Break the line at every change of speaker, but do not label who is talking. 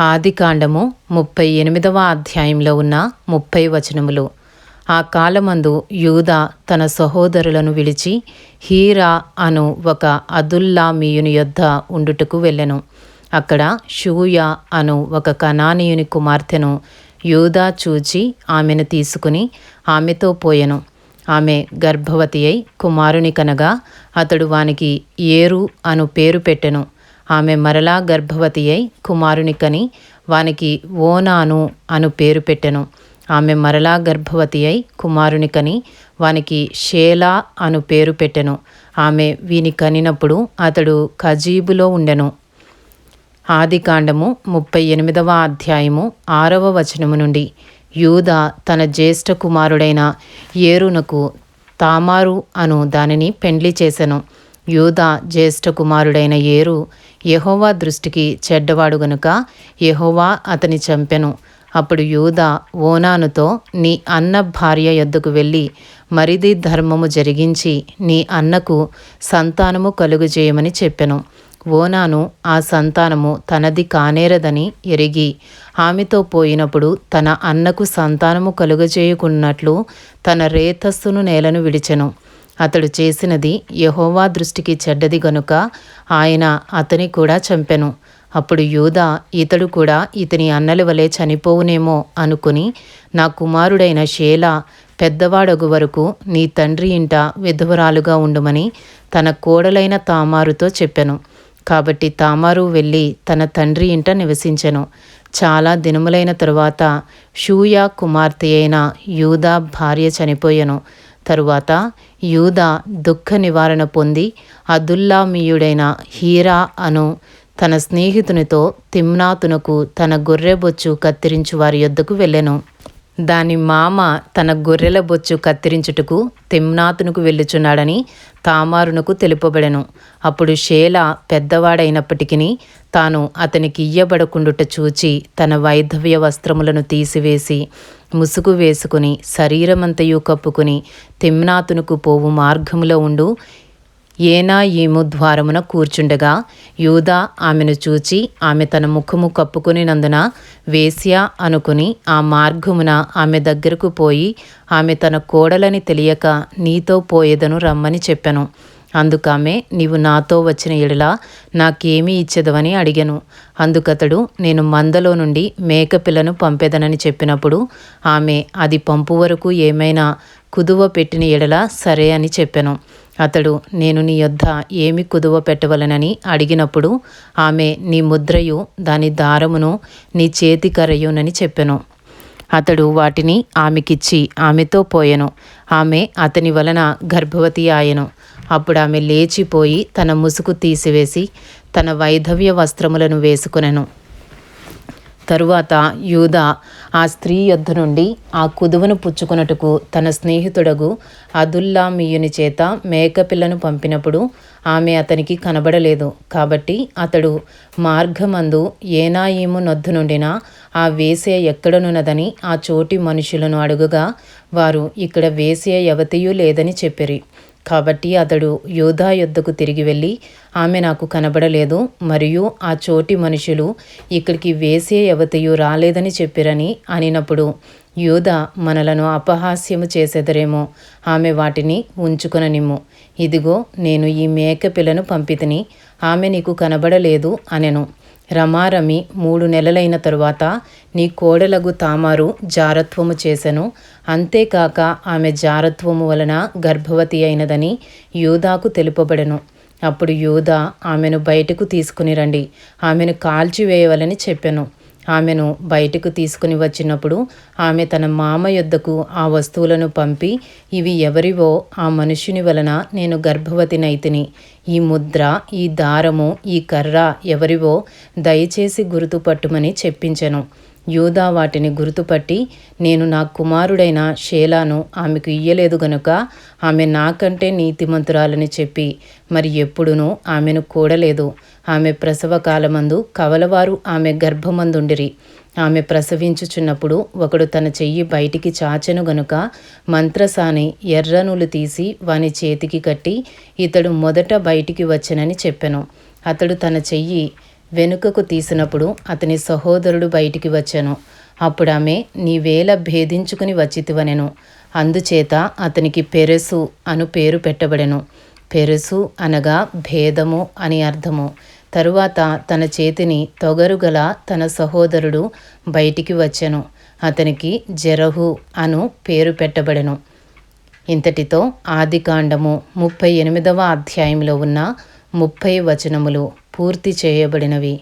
ఆదికాండము ముప్పై ఎనిమిదవ అధ్యాయంలో ఉన్న ముప్పై వచనములు. ఆ కాలమందు యూద తన సహోదరులను విడిచి హీరా అను ఒక అదుల్లామీయుని యొద్ద ఉండుటకు వెళ్ళెను. అక్కడ షూయ అను ఒక కనానీయుని కుమార్తెను యూదా చూచి ఆమెను తీసుకుని ఆమెతో పోయెను. ఆమె గర్భవతి అయి కుమారుని కనగా అతడు వానికి ఏరు అను పేరు పెట్టెను. ఆమె మరలా గర్భవతి అయి కుమారుని కని వానికి ఓనాను అను పేరు పెట్టెను. ఆమె మరలా గర్భవతి అయి కుమారుని కని వానికి షేలా అను పేరు పెట్టెను. ఆమె వీని కనినప్పుడు అతడు ఖజీబులో ఉండెను. ఆదికాండము ముప్పై ఎనిమిదవ అధ్యాయము ఆరవ వచనము నుండి యూద తన జ్యేష్ఠ కుమారుడైన ఏరునకు తామారు అను దానిని పెండ్లి చేసెను. యూదా జ్యేష్ఠ కుమారుడైన ఏరు యహోవా దృష్టికి చెడ్డవాడు గనుక యహోవా అతని చంపెను. అప్పుడు యూదా ఓనానుతో నీ అన్న భార్య యొద్దకు వెళ్ళి మరిది ధర్మము జరిగించి నీ అన్నకు సంతానము కలుగుజేయమని చెప్పెను. ఓనాను ఆ సంతానము తనది కానేరదని ఎరిగి ఆమెతో పోయినప్పుడు తన అన్నకు సంతానము కలుగజేయకున్నట్లు తన రేతస్సును నేలను విడిచెను. అతడు చేసినది యహోవా దృష్టికి చెడ్డది గనుక ఆయన అతని కూడా చంపెను. అప్పుడు యూద ఇతడు కూడా ఇతని అన్నల వలె చనిపోవునేమో అనుకుని నా కుమారుడైన షేలా పెద్దవాడగు వరకు నీ తండ్రి ఇంట విధవరాలుగా ఉండుమని తన కోడలైన తామారుతో చెప్పెను. కాబట్టి తామారు వెళ్ళి తన తండ్రి ఇంట నివసించెను. చాలా దినములైన తరువాత షూయా కుమార్తె అయిన యూదా భార్య చనిపోయెను. తరువాత యూదా దుఃఖ నివారణ పొంది అదుల్లామీయుడైన హీరా అను తన స్నేహితునితో తిమ్నాతునకు తన గొర్రెబొచ్చు కత్తిరించు వారి యొద్దకు వెళ్ళెను. దాని మామ తన గొర్రెల బొచ్చు కత్తిరించుటకు తిమ్నాతునకు వెళ్ళుచున్నాడని తామారునకు తెలుపబడెను. అప్పుడు షేల పెద్దవాడైనప్పటికీ తాను అతనికి ఇయ్యబడకుండుట చూచి తన వైధవ్య వస్త్రములను తీసివేసి ముసుగు వేసుకుని శరీరమంతయు కప్పుకుని తిమ్నాతునకు పోవు మార్గములో ఉండు ఏనా ఈము ద్వారమున కూర్చుండగా యూదా ఆమెను చూచి ఆమె తన ముఖము కప్పుకునినందున వేశ్య అనుకుని ఆ మార్గమున ఆమె దగ్గరకు పోయి ఆమె తన కోడలని తెలియక నీతో పోయేదను రమ్మని చెప్పెను. అందుకామె నీవు నాతో వచ్చిన ఎడలా నాకేమీ ఇచ్చేదవని అడిగెను. అందుకతడు నేను మందలో నుండి మేకపిల్లను పంపేదనని చెప్పినప్పుడు ఆమె అది పంపు వరకు ఏమైనా కుదువ పెట్టిన ఎడల సరే అని చెప్పెను. అతడు నేను నీ యొద్ద ఏమి కుదువ పెట్టవలనని అడిగినప్పుడు ఆమె నీ ముద్రయు దాని దారమును నీ చేతి కరయునని చెప్పెను. అతడు వాటిని ఆమెకిచ్చి ఆమెతో పోయెను. ఆమె అతని వలన గర్భవతి ఆయను అప్పుడు ఆమె లేచిపోయి తన ముసుగు తీసివేసి తన వైధవ్య వస్త్రములను వేసుకొనెను. తరువాత యూద ఆ స్త్రీ యొద్ద నుండి ఆ కుదువను పుచ్చుకున్నట్టుకు తన స్నేహితుడగు అదుల్లామీయుని చేత మేకపిల్లను పంపినప్పుడు ఆమె అతనికి కనబడలేదు. కాబట్టి అతడు మార్గమందు ఏనాయిము నొద్దు నుండిన ఆ వేసే ఎక్కడనున్నదని ఆ చోటి మనుషులను అడుగుగా వారు ఇక్కడ వేసే యవతియూ లేదని చెప్పిరి. కాబట్టి అతడు యోధా యొద్దకు తిరిగి వెళ్ళి ఆమె నాకు కనబడలేదు మరియు ఆ చోటి మనుషులు ఇక్కడికి వేసే యవతయు రాలేదని చెప్పిరని అనినప్పుడు యూద మనలను అపహాస్యము చేసేదరేమో ఆమె వాటిని ఉంచుకొననిమ్ము. ఇదిగో నేను ఈ మేక పిల్లను పంపితిని ఆమె నీకు కనబడలేదు అనెను. రమారమి మూడు నెలలైన తరువాత నీ కోడలగు తామారు జారత్వము చేసెను. అంతేకాక ఆమె జారత్వము వలన గర్భవతి అయినదని యూదాకు తెలుపబడెను. అప్పుడు యూదా ఆమెను బయటకు తీసుకుని రండి. ఆమెను కాల్చివేయవలని చెప్పెను. ఆమెను బయటకు తీసుకుని వచ్చినప్పుడు ఆమె తన మామ యొద్దకు ఆ వస్తువులను పంపి ఇవి ఎవరివో ఆ మనుషుని వలన నేను గర్భవతినైతిని ఈ ముద్ర ఈ దారము ఈ కర్ర ఎవరివో దయచేసి గుర్తుపట్టుమని చెప్పించెను. యూదా వాటిని గుర్తుపట్టి నేను నా కుమారుడైన షేలాను ఆమెకు ఇయ్యలేదు గనుక ఆమె నాకంటే నీతిమంతురాలని చెప్పి మరి ఎప్పుడునూ ఆమెను కూడలేదు. ఆమె ప్రసవ కాలమందు కవలవారు ఆమె గర్భమందుండిరి. ఆమె ప్రసవించుచున్నప్పుడు ఒకడు తన చెయ్యి బయటికి చాచెను గనుక మంత్రసాని ఎర్రనూలు తీసి వాని చేతికి కట్టి ఇతడు మొదట బయటికి వచ్చెనని చెప్పెను. అతడు తన చెయ్యి వెనుకకు తీసినప్పుడు అతని సహోదరుడు బయటికి వచ్చాను. అప్పుడు ఆమె నీ వేల భేదించుకుని వచ్చితివనెను. అందుచేత అతనికి పెరెసు అను పేరు పెట్టబడెను. పెరుసు అనగా భేదము అని అర్థము. తరువాత తన చేతిని తొగరుగల తన సహోదరుడు బయటికి వచ్చెను. అతనికి జరహు అను పేరు పెట్టబడెను. ఇంతటితో ఆదికాండము ముప్పై ఎనిమిదవ అధ్యాయంలో ఉన్న ముప్పై వచనములు పూర్తి చేయబడినవి.